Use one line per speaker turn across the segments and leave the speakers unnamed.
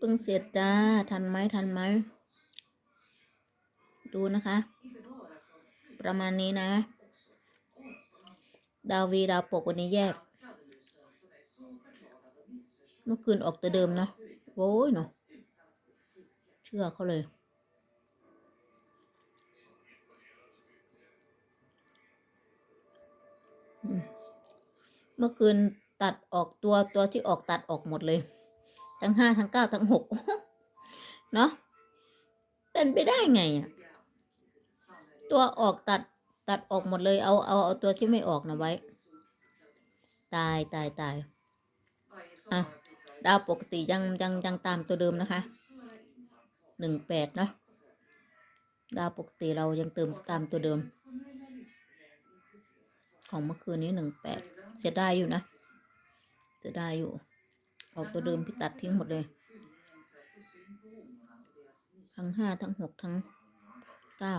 เพิ่งเสร็จจ้า ทันไหมทันไหม ดูนะคะ ประมาณนี้นะ ดาววีดาวปกวันนี้แยก เมื่อคืนออกตัวเดิมเนาะโอ้ยเนาะเชื่อเขาเลยเมื่อคืนตัดออกตัวตัวที่ออกตัดออกหมดเลย ทั้งห้าทั้งเก้าทั้งหกเนาะเป็นไปได้ไงอะตัวออกตัดตัดออกหมดเลยเอาเอาเอาตัวที่ไม่ออกนะไว้ ตายตายตายอะดาวปกติยังยังยังตามตัวเดิมนะคะหนึ่งแปดเนาะดาวปกติเรายังเติมตามตัวเดิม ของเมื่อคืนนี้หนึ่งแปดเสียดายอยู่นะเสียดายอยู่ ออกตัวเดิมพี่ตัดทิ้งหมดเลย ทั้งห้าทั้งหกทั้งเก้า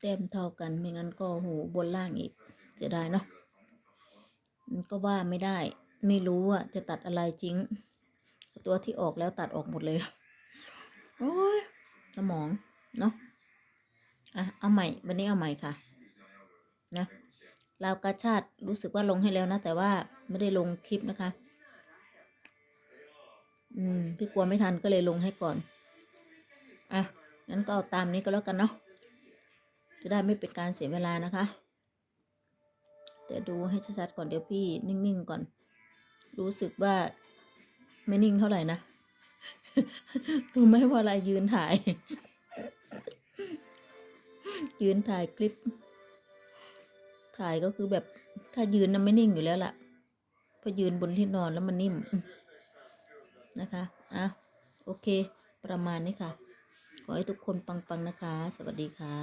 เต็มเท่ากันไม่งั้นก็โหบนล่างอีกเสียดายเนาะก็ว่าไม่ได้ ไม่รู้ว่าจะตัดอะไรจริง ตัวที่ออกแล้วตัดออกหมดเลยโอ้ยสมอง เนาะอะเอาใหม่ วันนี้เอาใหม่ค่ะ นะ ลาวกาชาติรู้สึกว่าลงให้แล้วนะ แต่ว่าไม่ได้ลงคลิปนะคะ อืม พี่กลัวไม่ทันก็เลยลงให้ก่อน อะงั้นก็เอาตามนี้ก็แล้วกันเนาะจะได้ไม่เป็นการเสียเวลานะคะเดี๋ยวดูให้ชัดๆก่อนเดี๋ยวพี่นิ่งๆก่อน รู้สึกว่าไม่นิ่งเท่าไหร่นะดูไมว่าอะไรยืนถ่าย ยืนถ่ายคลิป ถ่ายก็คือแบบถ้ายืนน่ะไม่นิ่งอยู่แล้วล่ะพอยืนบนที่นอนแล้วมันนิ่มนะคะอะโอเค ประมาณนี้ค่ะ ขอให้ทุกคนปังๆนะคะ สวัสดีค่ะ